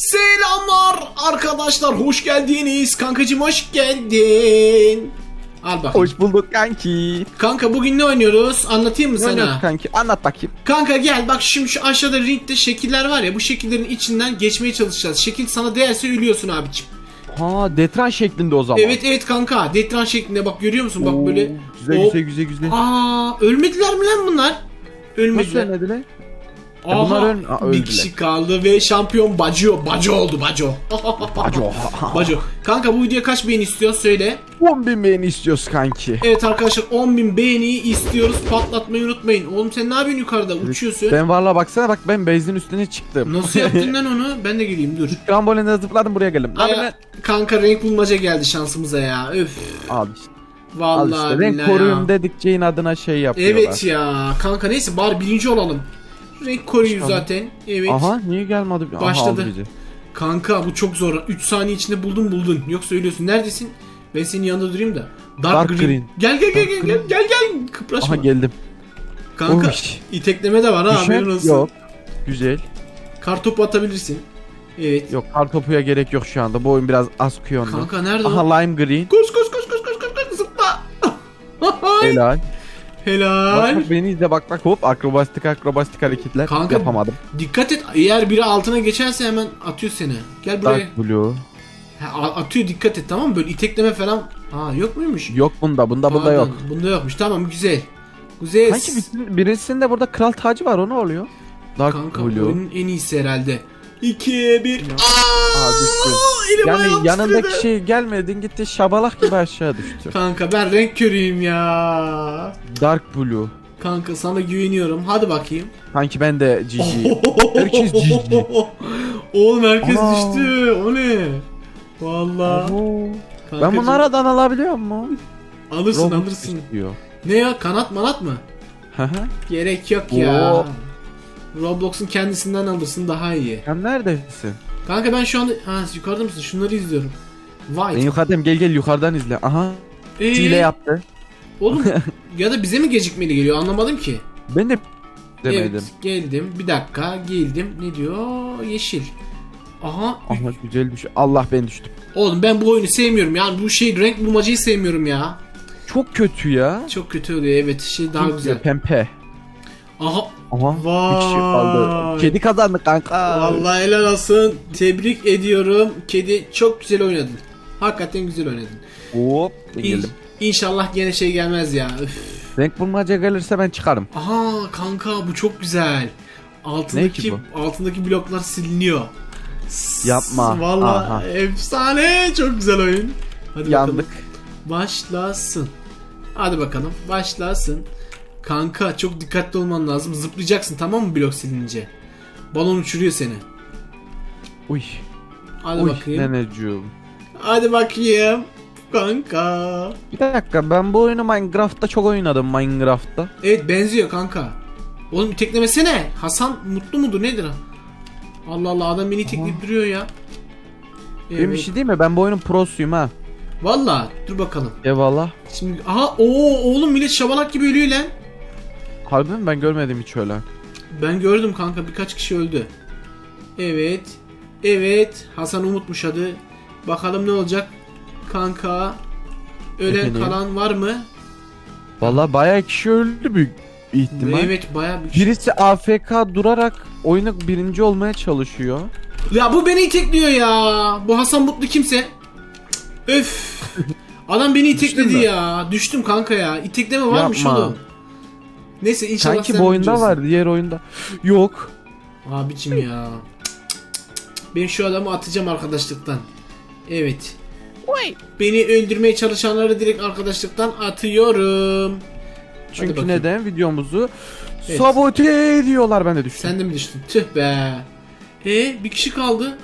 Selamlar arkadaşlar hoş geldiniz kankacım hoş geldin. Al bakayım. Hoş bulduk kanki. Kanka bugün ne oynuyoruz anlatayım mı Ne sana? kanki? Anlat bakayım. Kanka gel bak şimdi şu aşağıda ringde şekiller var ya bu şekillerin içinden geçmeye çalışacağız. Şekil sana değerse ölüyorsun abicim. Ha detran şeklinde o zaman. Evet evet kanka detran şeklinde bak görüyor musun bak Oo, böyle. Güzel Hop. güzel güzel güzel. Aa ölmediler mi lan bunlar? Nasıl Ölmediler. Aha, bunlar Aa, bir öldüler. kişi kaldı ve şampiyon Baco. Baco oldu Baco. Baco. Baco. Kanka bu videoya kaç beğeni istiyorsun söyle. 10 bin beğeni istiyoruz kanki. Evet arkadaşlar 10.000 beğeniyi istiyoruz. Patlatmayı unutmayın. Oğlum sen ne yapıyorsun yukarıda? Uçuyorsun. Ben valla baksana bak ben base'in üstüne çıktım. Nasıl yaptın lan onu? Ben de geleyim dur. Trambolin'e zıpladım buraya geldim. Aya- ben... kanka renk bulmaca geldi şansımıza ya. Öf. Al işte. Al Vallahi işte. Renk billahi koruyun ya. dedikçe inadına şey yapıyorlar. Evet ya. Kanka neyse bari birinci olalım. Renk Tamam. zaten. Evet. Aha niye gelmedi? Aha, Başladı. aldı bizi. Kanka bu çok zor. 3 saniye içinde buldun buldun. Yoksa söylüyorsun. Neredesin? Ben senin yanında durayım da. Dark, Dark green. green. Gel gel gel Dark gel gel green. gel gel. Kıpraşma. Aha geldim. Kanka Oy. itekleme de var ha Düşer- haberin olsun. Yok. Güzel. Kartopu atabilirsin. Evet. Yok kar topuya gerek yok şu anda. Bu oyun biraz az kıyondu. Kanka nerede o? Aha lime green. Koş koş koş koş koş koş koş zıpla. Helal. Helal. Bak, bak beni izle bak bak hop akrobatik akrobatik hareketler Kanka- yapamadım. Dikkat et eğer biri altına geçerse hemen atıyor seni. Gel buraya. Dark blue. Ha, atıyor dikkat et tamam mı? Böyle itekleme falan. Ha yok muymuş? Yok bunda bunda bunda Pardon, yok. Bunda yokmuş. Tamam güzel. Güzel. Sanki birisinin, birisinde burada kral tacı var o ne oluyor? Dark Kanka blue. oyunun en iyisi herhalde. 2 1 Aa, düştü. Elim Yani yanındaki titredi. şey gelmedin gitti şabalak gibi aşağı düştü. Kanka ben renk körüyüm ya. Dark blue. Kanka sana güveniyorum. Hadi bakayım. Sanki ben de GG. Herkes GG. Oğlum herkes Ana. düştü. O ne? Vallahi. Abo. ben Kankacığım, bunlardan alabiliyor mu? alırsın Robux alırsın. istiyor. Ne ya kanat manat mı? Gerek yok ya. Oo. Roblox'un kendisinden alırsın daha iyi. Sen neredesin? Kanka ben şu anda ha yukarıda mısın? Şunları izliyorum. Ben Vay. yukarıdayım gel gel yukarıdan izle. Aha Ee, hile yaptı. Oğlum ya da bize mi gecikmeli geliyor anlamadım ki. Ben de demedim. Evet geldim. Bir dakika geldim. Ne diyor? Yeşil. Aha. Aha güzel bir şey. Allah ben düştüm. Oğlum ben bu oyunu sevmiyorum. Yani bu şey renk bulmacayı sevmiyorum ya. Çok kötü ya. Çok kötü oluyor evet. Şey daha güzel. Pempe. Aha. Aha. Vay. Bir kişi kaldı. Kedi kazandı kanka. Vallahi helal olsun. Tebrik ediyorum. Kedi çok güzel oynadın. Hakikaten güzel oynadın. Hop. İn-. İnşallah gene şey gelmez ya. Üf. Renk bulmaca gelirse ben çıkarım. Aha kanka bu çok güzel. Altındaki ki altındaki bloklar siliniyor. Yapma. Vallahi Aha. efsane. Çok güzel oyun. Hadi Yandık. bakalım. Başlasın. Hadi bakalım. Başlasın. Kanka çok dikkatli olman lazım. Zıplayacaksın tamam mı blok silince? Balon uçuruyor seni. Uy. Hadi Uy bakayım. neneciğim. Hadi bakayım. Kanka. Bir dakika ben bu oyunu Minecraft'ta çok oynadım Minecraft'ta. Evet benziyor kanka. Oğlum teklemesene. Hasan mutlu mudur nedir? Allah Allah adam beni tekleyip duruyor ya. Benim bir Evet. şey değil mi? Ben bu oyunun prosuyum ha. Valla dur bakalım. Eyvallah. Şimdi aha o oğlum millet şabalak gibi ölüyor lan. Harbi mi? Ben görmedim hiç öyle. Ben gördüm kanka birkaç kişi öldü. Evet. Evet. Hasan Umut'muş adı. Bakalım ne olacak. Kanka. Ölen Efendim? kalan var mı? Vallahi bayağı kişi öldü büyük ihtimal. Evet baya bir Birisi AFK durarak oyunu birinci olmaya çalışıyor. Ya bu beni itekliyor ya. Bu Hasan Mutlu kimse. Öf. Adam beni itekledi Düştün mü? ya. Düştüm kanka ya. İtekleme varmış Yapma. oğlum. Neyse inşallah Sanki sen bu oyunda var, diğer oyunda. Yok. Abicim ya. Ben şu adamı atacağım arkadaşlıktan. Evet. Beni öldürmeye çalışanları direkt arkadaşlıktan atıyorum. Çünkü neden? Videomuzu Evet. sabote ediyorlar. Ben de düştüm. Sen de mi düştün? Tüh be. E bir kişi kaldı.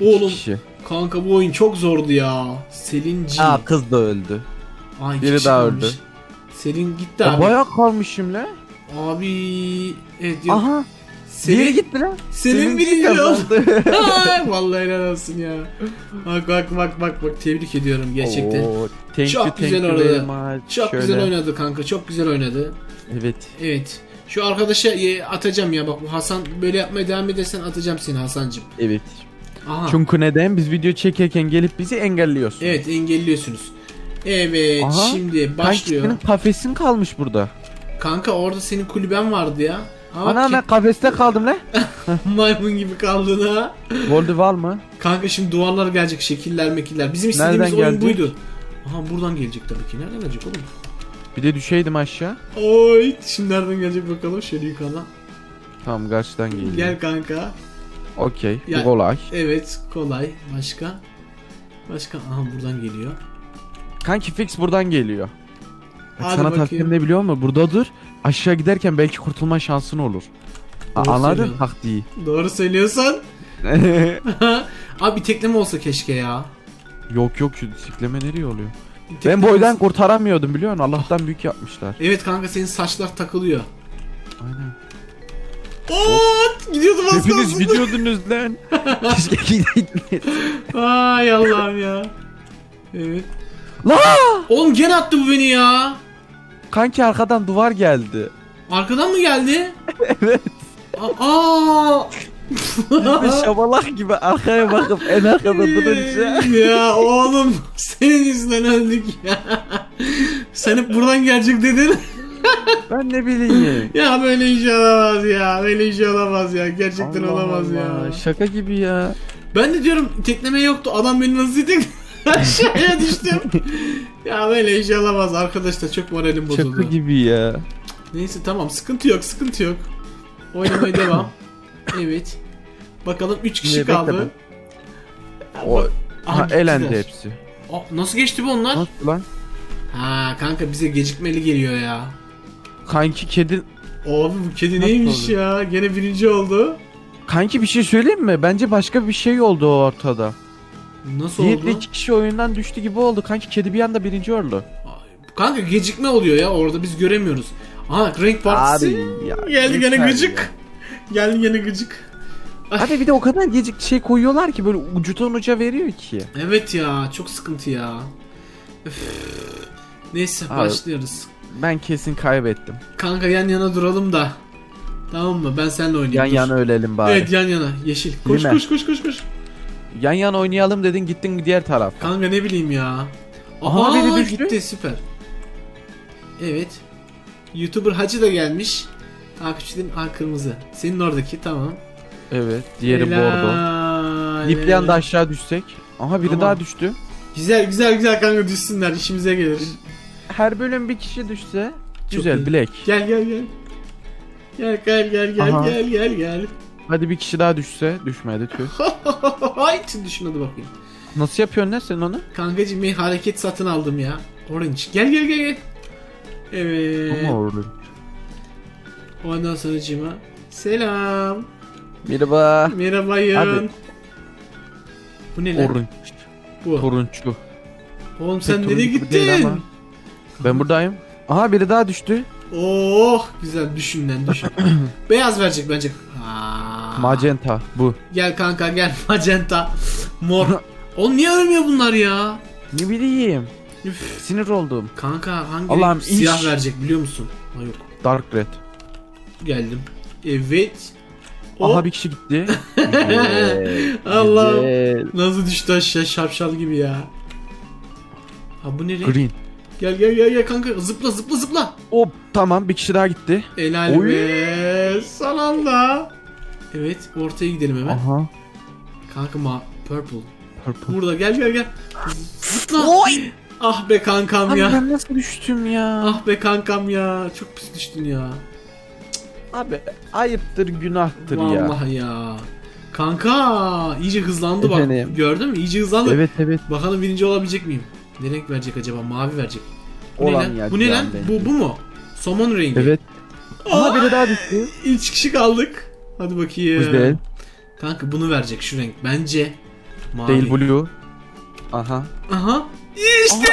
Oğlum Kişi. kanka bu oyun çok zordu ya. Selin G. Aa kız da öldü. Ay, biri kişi daha kalmış. öldü. Selin gitti abi. bayağı kalmışım la. Abi evet yok. Aha. Selin, Diğeri gitti lan. Kazandı. Ay, Vallahi helal olsun ya. Bak bak bak bak bak tebrik ediyorum gerçekten. Oo, thank Çok you, güzel thank oynadı. Çok Şöyle. güzel oynadı kanka. Çok güzel oynadı. Evet. Evet. Şu arkadaşa e, atacağım ya bak bu Hasan böyle yapmaya devam edersen atacağım seni Hasancım. Evet. Aha. Çünkü neden? Biz video çekerken gelip bizi engelliyorsun. Evet engelliyorsunuz. Evet Aha. şimdi başlıyor. senin kafesin kalmış burada. Kanka orada senin kulüben vardı ya. Ama Ana ki- ben kafeste kaldım lan. maymun gibi kaldın ha. Goldie var mı? Kanka şimdi duvarlar gelecek şekiller mekiller. Bizim istediğimiz Nereden oyun gelecek? buydu. Aha buradan gelecek tabii ki. Nereden gelecek oğlum? Bir de düşeydim aşağı. Oy şimdi nereden gelecek bakalım şöyle yukarıdan. Tamam karşıdan geliyor. Gel kanka. Okey. Kolay. Evet kolay. Başka? Başka? Aha buradan geliyor. Kanki fix buradan geliyor. Bak Hadi sana bakayım. tavsiyem ne biliyor musun? Burada dur. Aşağı giderken belki kurtulma şansın olur. A- Doğru Anladın söylüyorsun. taktiği. Doğru söylüyorsan. Abi tekleme olsa keşke ya. yok yok şu sikleme nereye oluyor? Ben tekleme boydan olsa- kurtaramıyordum biliyor musun? Allah'tan büyük yapmışlar. Evet kanka senin saçlar takılıyor. Aynen. Oo, gidiyordum az Hepiniz kalsın. gidiyordunuz lan. Keşke gideydiniz. Ay Allah'ım ya. Evet. La! Oğlum gene attı bu beni ya. Kanki arkadan duvar geldi. Arkadan mı geldi? Evet. Aa. Biz şabalak gibi arkaya bakıp en arkada durunca. ya oğlum senin yüzünden öldük ya. Sen hep buradan gelecek dedin. Ben ne bileyim. ya böyle iş olamaz ya. Böyle iş olamaz ya. Gerçekten Allah olamaz Allah, ya. Şaka gibi ya. Ben de diyorum tekleme yoktu. Adam beni nasıl itek aşağıya düştüm. Ya böyle iş olamaz arkadaşlar. Çok moralim bozuldu. gibi ya. Neyse tamam sıkıntı yok sıkıntı yok. Oynamaya devam. Evet. Bakalım 3 kişi Bekle kaldı. O Aha, ha, gittiler. elendi hepsi. Aa, nasıl geçti bu onlar? Nasıl lan? Ha kanka bize gecikmeli geliyor ya. Kanki kedi... Abi bu kedi Nasıl neymiş oluyor? ya? Gene birinci oldu. Kanki bir şey söyleyeyim mi? Bence başka bir şey oldu o ortada. Nasıl Yiğit'le oldu? iki kişi oyundan düştü gibi oldu. Kanki kedi bir anda birinci oldu. Ay, Kanka gecikme oluyor ya orada biz göremiyoruz. Aha renk partisi. ya, Geldi gene yeter gıcık. Geldi gene gıcık. ya. Hadi bir de o kadar gecik şey koyuyorlar ki böyle ucudan uca veriyor ki. Evet ya çok sıkıntı ya. Üf. Neyse Abi. başlıyoruz. Ben kesin kaybettim. Kanka yan yana duralım da. Tamam mı? Ben seninle oynayayım. Yan dur. yana ölelim bari. Evet yan yana. Yeşil. Koş Değil mi? koş koş koş koş. Yan yana oynayalım dedin gittin diğer tarafa. Kanka ne bileyim ya. Aha, Aha biri düştü. gitti süper. Evet. YouTuber Hacı da gelmiş. Takipçilerin Aa kırmızı. Senin oradaki tamam. Evet. Diğeri bordo. De helal. aşağı düşsek. Aha biri Tamam. daha düştü. Güzel güzel güzel kanka düşsünler işimize gelir. Her bölüm bir kişi düşse. Çok Güzel iyi. bilek. Gel gel gel. Gel gel gel gel Aha. gel gel gel. Hadi bir kişi daha düşse. Düşmedi tüh. Hayt düşün hadi bakayım. Nasıl yapıyorsun ne sen onu? Kankacım bir hareket satın aldım ya. Orange. Gel gel gel gel. Evet. Ama orada. Ondan sonra cima. Selam. Merhaba. Merhabayın. Hadi. Bu ne lan? Orun. Bu. Turunçlu. Oğlum sen nereye gittin? ama. Ben buradayım. Aha biri daha düştü. Oh güzel düşün lan düşün. Beyaz verecek bence. Aa. Magenta bu. Gel kanka gel magenta. Mor. Oğlum niye ölmüyor bunlar ya? Ne bileyim. Üf. Sinir oldum. Kanka hangi Allah'ım, siyah inş. verecek biliyor musun? Ha yok. Dark Red. Geldim. Evet. O Aha bir kişi gitti. Güzel. nasıl düştü aşağı şapşal gibi ya. Ha bu ne renk? Green. Gel gel gel gel kanka zıpla zıpla zıpla. Hop tamam bir kişi daha gitti. Helal Oy. be. Son anda. Evet ortaya gidelim hemen. Aha. Kanka ma purple. Purple. Burada gel gel gel. Zıpla. Oy! Ah be kankam Abi ya. ben nasıl düştüm ya? Ah be kankam ya. Çok pis düştün ya. Abi ayıptır günahtır ya. Vallahi ya. Kanka iyice hızlandı bak. Efendim? Gördün mü? İyice hızlandı. Evet evet. Bakalım birinci olabilecek miyim? Ne renk verecek acaba? Mavi verecek. Bu ne Olan lan? ya, Bu ne lan? Bu, bu mu? Somon rengi. Evet. Aa, Aha biri daha düştü. Üç kişi kaldık. Hadi bakayım. Güzel. Kanka bunu verecek şu renk. Bence mavi. Değil blue. Aha. Aha. İşte.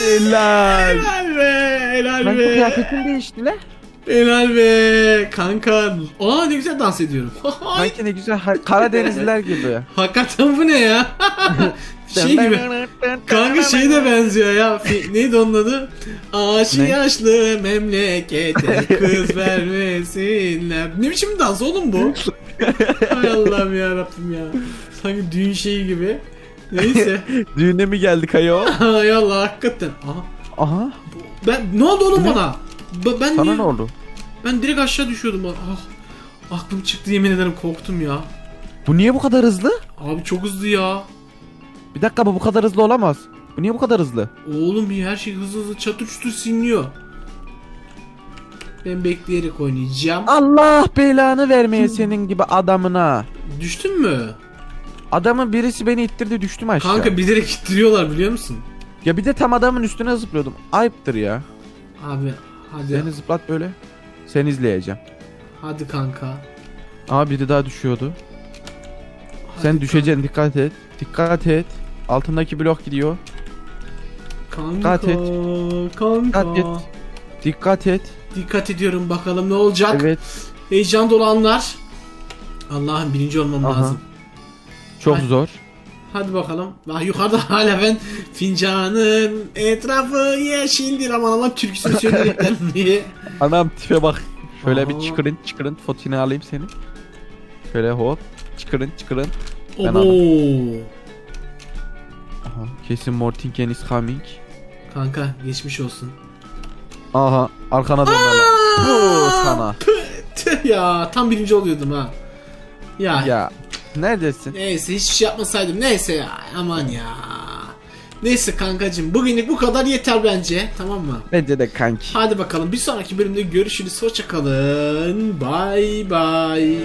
Helal. Helal be. Helal be. kıyafetin değişti ne? Helal be. Kanka. Aa ne güzel dans ediyorum. Sanki ne güzel ha- Karadenizliler gibi. Hakikaten bu ne ya? şey gibi. Kanka şey de benziyor ya. Fi- Neydi onun adı? Aşı Ne? yaşlı memlekete kız vermesinler. Ne biçim dans oğlum bu? Hay Allah'ım ya Rabbim ya. Sanki düğün şeyi gibi. Neyse. Düğüne mi geldik ayol? Hay Allah hakikaten. Aha. Aha. Ben ne oldu oğlum Ne? bana? Ba- ben Sana niye- ne oldu? Ben direkt aşağı düşüyordum. Ah. Aklım çıktı yemin ederim korktum ya. Bu niye bu kadar hızlı? Abi çok hızlı ya. Bir dakika bu bu kadar hızlı olamaz. Bu niye bu kadar hızlı? Oğlum her şey hızlı hızlı çatır çutur sinliyor. Ben bekleyerek oynayacağım. Allah belanı vermeye senin gibi adamına. Düştün mü? Adamın birisi beni ittirdi düştüm aşağı. Kanka bilerek ittiriyorlar biliyor musun? Ya bir de tam adamın üstüne zıplıyordum. Ayıptır ya. Abi hadi Seni zıplat böyle. Seni izleyeceğim. hadi kanka. Aa biri daha düşüyordu. Hadi Sen düşeceksin dikkat et. Dikkat et. Altındaki blok gidiyor. Kanka. Dikkat et. Kanka. Dikkat et. Dikkat et. Dikkat ediyorum bakalım ne olacak. Evet. Heyecan dolu anlar. Allah'ım birinci olmam Aha. lazım. Çok Hadi. zor. Hadi bakalım. Bak yukarıda hala ben fincanın etrafı yeşildir aman aman türküsünü söyleyecekler diye. Anam tipe bak. Şöyle Aha. bir çıkırın çıkırın fotini alayım seni. Şöyle hop. Çıkırın çıkırın. Ben Obo. Aha. Kesin Mortingen is coming. Kanka geçmiş olsun. Aha. Arkana dön lan. Bu sana. Tüh ya tam birinci oluyordum ha. Ya, Ya. Neredesin? neyse hiçbir şey yapmasaydım neyse ya aman ya. Neyse kankacım bugünlük bu kadar yeter bence tamam mı? Bence de kanki. Hadi bakalım bir sonraki bölümde görüşürüz hoşçakalın. Bye bye.